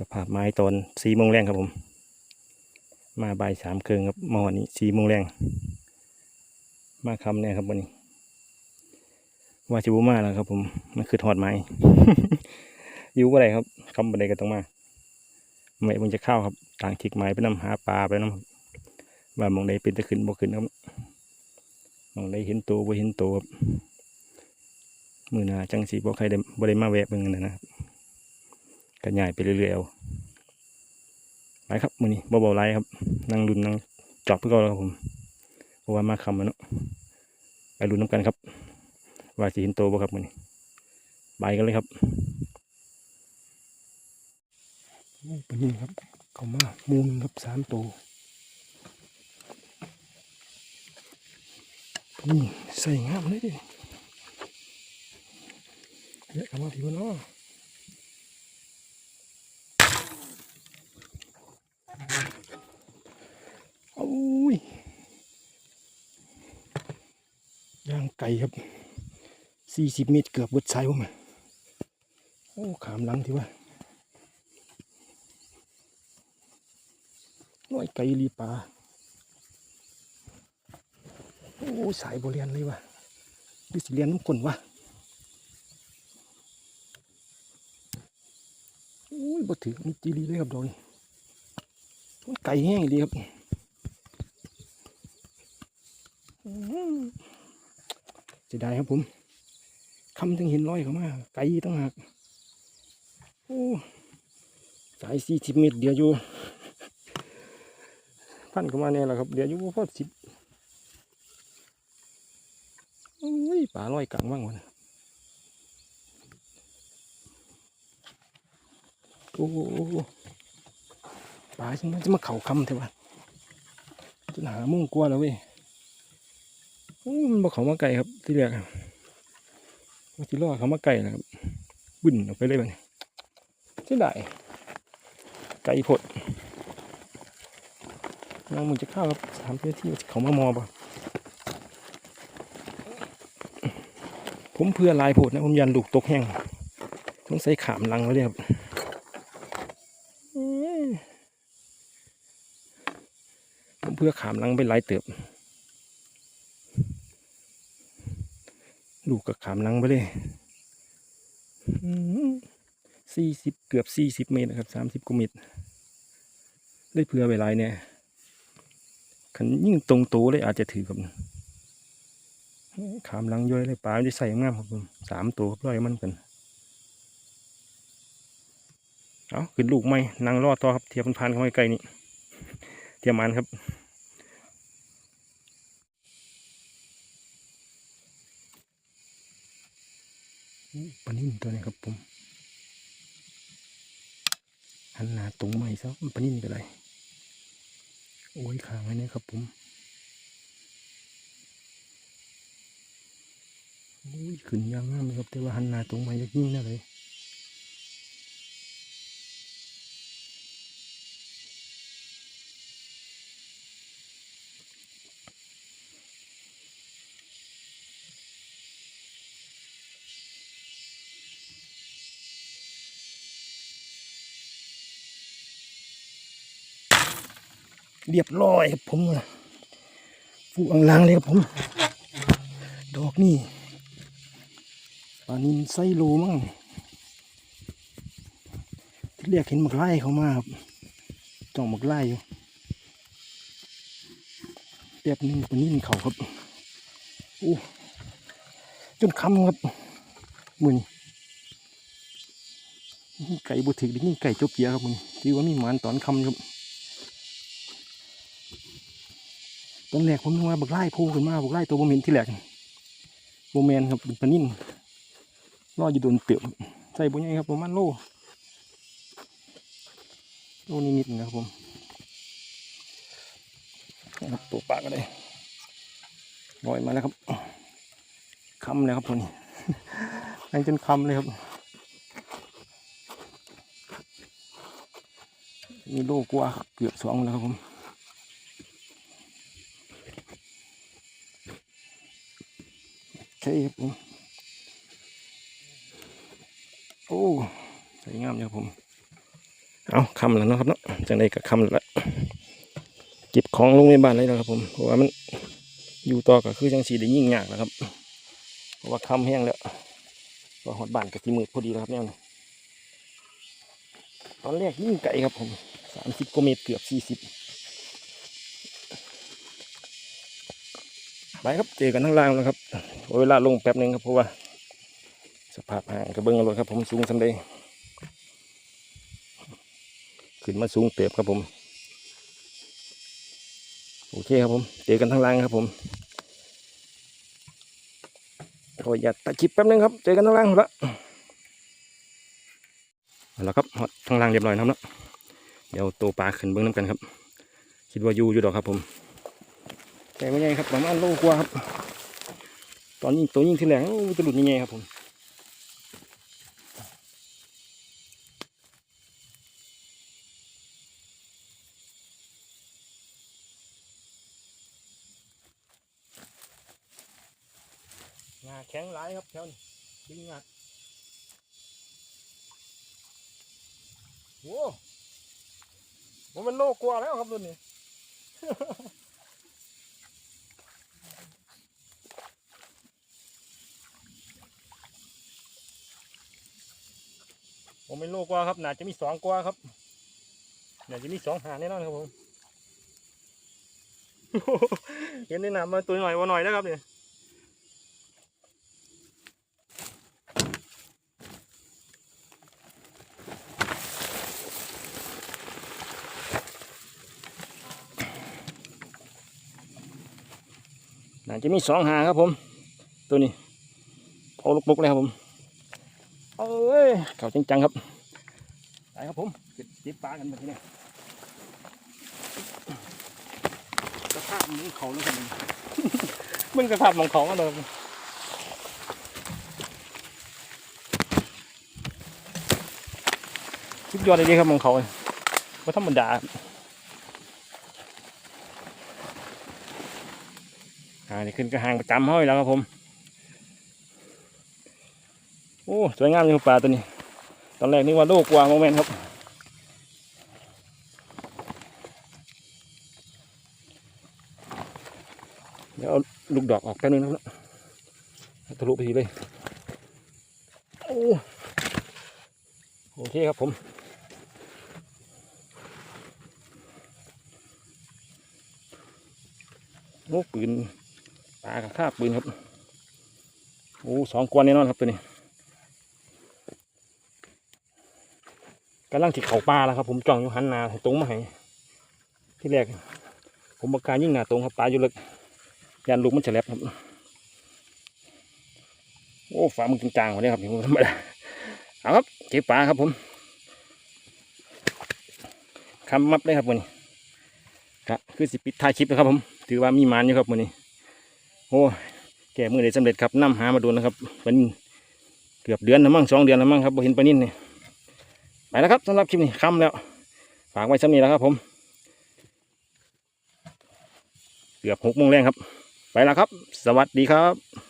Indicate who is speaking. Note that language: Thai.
Speaker 1: สภาพไม้ตอนสี่โมงแรงครับผม มาใบสามเครึ่งครับมาวันนี้สี่โมงแรงมาคำเนี่ยครับวันนี้ ว่าจะบูมาแล้วครับผมมันคือถอดไม้อยู่อะไรครับคำบันไดก็ต้องมาไม่มึงจะเข้าครับ ต่างทิกไม้ไปนำหาปลาไปนำครับว่ามองใดเป็นตะขึ้นบ่ขึ้นครับมองใดเห็นตัวบ่เห็นตัวมือหนาจังสีบ่ใครได้บ่ได้มาแวะเบิ่งนั่นนะครับ ก็ย่ายไปเรื่อยๆเอาไปครับมือนี้เบาๆไรครับนั่งรุนนั่งจอบเพื่อเราครับผมเพราะว่ามาคำมันเนาะไปรุนน้ำกันครับ ว่าสิห็นโตบ่ครับมือนี้ไปกันเลยครับโอ้ปนี่ครับเข้ามามูหนึงครับสามโตวนี่ใส่งามเลยดิเยอะเข้ามาพี่บนอ้อโอ้ยย่าง ไก่ครับสี่สิบเมตรเกือบเบิดสายผมโอ้ขามหลังที่ว่าน้อยไก่ลีปลาโอ้สายบริเรียนเลยว่ะดิสิเรียนน้ำกลนวะโอ้ยบ่ถือมีจีรีเลยครับดอกนี่มันไก่แห้งดีครับ เสียดายครับผมคำถึงเห็นร้อยเขามาไกลตั้งหากโอ้สายสี่สิบเมตรเดียวอยู่ พันเข้ามาเนี่ยแหละครับ เดียวอยู่พอสิบโอ้ยป่าลอยกลางว่างวะนะโอ้ป่าจันจะมาเข่าคำเถอะวะจะหามุ่งกลัวแล้วเว้ย มันบอกเขามาไกลครับที่แรกอะว่าที่ล่อเขามาไก่นะครับบึ้นออกไปเลยมันเสียดายไก่ผดนางมึงจะเข้าครับสามเจ้าที่เขามามอปะผมเพื่อลายผดนะผมยันลูกตกแห้งต้องใส่ขามลังไว้เลยครับผมเพื่อขามลังไปหลายเติบ ลูกกับขามลังไปเลยสี่สิบเกือบสี่สิบเมตรนะครับสามสิบกว่าเมตร ได้เผื่อเวลาเนี่ยขันยิ่งตรงโตเลยอาจจะถือกับขามลังย่อยเลยปลาจะใส่งามครับผมสามตัวครับร้อยมันกันเอาขึ้นลูกไหมนางรอดต่อครับเทียบพันๆเข้าไปใกลนี่เทียมมันครับ ปนิ่นตัวนี้ครับผมหันหน้าตรงใหม่ซะปนิ่นก็ได้โอ้ยขางไว้เนี่ยครับผมโอ้ยขึ้นยางงามเลยครับแต่ว่าหันหน้าตรงใหม่จะยิ่งน่าเลย เรียบร้อยครับผมฟูอังลางเลยครับผม ดอกนี่ปลานินไซโลมั้งที่เรียกเห็นหมักไล่เขามาครับจ้องหมักไล่อยู่แป๊บนึงปานินเขาครับโอ้จนคำครับมือนี่ไก่บุถึกนี่ไก่จบเกียครับมือนี้ที่ว่ามีหมานตอนคำครับ ตอนแรกผมนึกว่าบักไล่พูขึ้นมาบักไล่ตัวบะเมนที่แรกโบแมนครับเป็นปนิ่นรออยู่โดนเตือบใส่บุญใหญ่ครับประมาณโลโลนิดๆนะครับผมครับตัวปลาก็ได้ลอยมาแล้วครับคำเลยครับผมนี่ให้จนคำเลยครับ มีโลกว่าเกือบสองแล้วครับผม โอเครับผม โอ้สวยงามเลยครับผม เอาคำแล้วนะครับเนาะจังไดก็คำแล้วเก็บของลงในบ้านเลยแล้วครับผมเพราะว่ามันอยู่ต่อก็คือจังสีได้ยิ่งยากแล้วครับ เพราะว่าคำแห้งแล้วก็หอดบ้านกับที่มืดพอดีแล้วครับเนี่ยตอนแรกยิ่งไกลครับผมสามสิบกว่าเมตรเกือบสี่สิบ ไปครับเจอกันข้างล่างแล้วครับเวลาลงแป๊บหนึงครับเพราะว่า สภาพห่างกระเบื้องรถครับผมสูงสำเร็จขึ้นมาสูงเติบครับผม โอเคครับผมเจอกันทางล่างครับผมขออย่าตตัดคลิปแป๊บนึงครับเจอกันทางล่างละเอาละครับฮอดทางล่างเรียบร้อยนะครับเนาะเดี๋ยวตัวปลาขึ้นเบื้องน้ำกันครับ คิดว่ายูอยู่ดอกครับผม แต่ไม่ใหญ่ครับประมาณโลกว่าครับ ตอนนี้ตัวยิงที่แรงจะหลุดยังไงครับผมงาแข็งหลายครับแถวนี้ดึงงาโอ้ผมมันโลกว่าแล้วครับรุ่นนี้ ผมเป็นโลกว่าครับน่าจะมีสองกว่าครับน่าจะมีสองหาแน่นอนครับผมเห็นในน้ำมาตัวหน่อยว่าหน่อยนะครับเนี่ยน่าจะมีสองหาครับผม ตัวนี้เอาลูกปุกเลยครับผม ยเขาจริงจังครับไปครับผมเก็บติดปลากันแบบนี้กระทาบมือเขาแล้วครับมันกระทาบมองเขากันเลยสุดยอดเลยครับมองเขาไม่ธรรมดาอ่านี่ขึ้นกระหางประจำห้อยแล้วครับผม โอ้ สวยงามเลยครับปลาตัวนี้ ตอนแรกนึกว่าโลกกว่าโมเมนต์ครับเดี๋ยวเอาลูกดอกออกแป๊บนึงนะครับทะลุไปทีเลยโอ้โอเคครับผมโอ้ปืนปลากับข้าปืนครับโอ้สองกวนแน่นอนครับตัวนี้ำลังที่เขาปลาแล้วครับ ผมจ้องอยู่หันหนาให้ตรงมาให้ที่แรกผมประการยิ่งหนาตรงครับปลาอยู่เลึกยันลูกมันฉลับครับ โอ้ฝามันจางๆว่านี้ครับผมธรรมดาเอาครับเก็บปลาครับผมคำมับเลยครับวันนี้ครับคือสิปิดท้ายคลิปนะครับ ผม ถือว่ามีมันอยู่ครับวันนี้ โอ้แก่มือได้สำเร็จครับนํหามาดูนะครับเป็นเกือบเดือนแล้วมั้งสองเดือนแล้วมั้งครับบ่เห็นปลานิ่นนี่ไป แล้วครับสำหรับคลิปนี้ค่ำแล้ว ฝากไว้สำนี้แล้วครับผม เกือบหกโมงแรงครับ ไปแล้วครับ สวัสดีครับ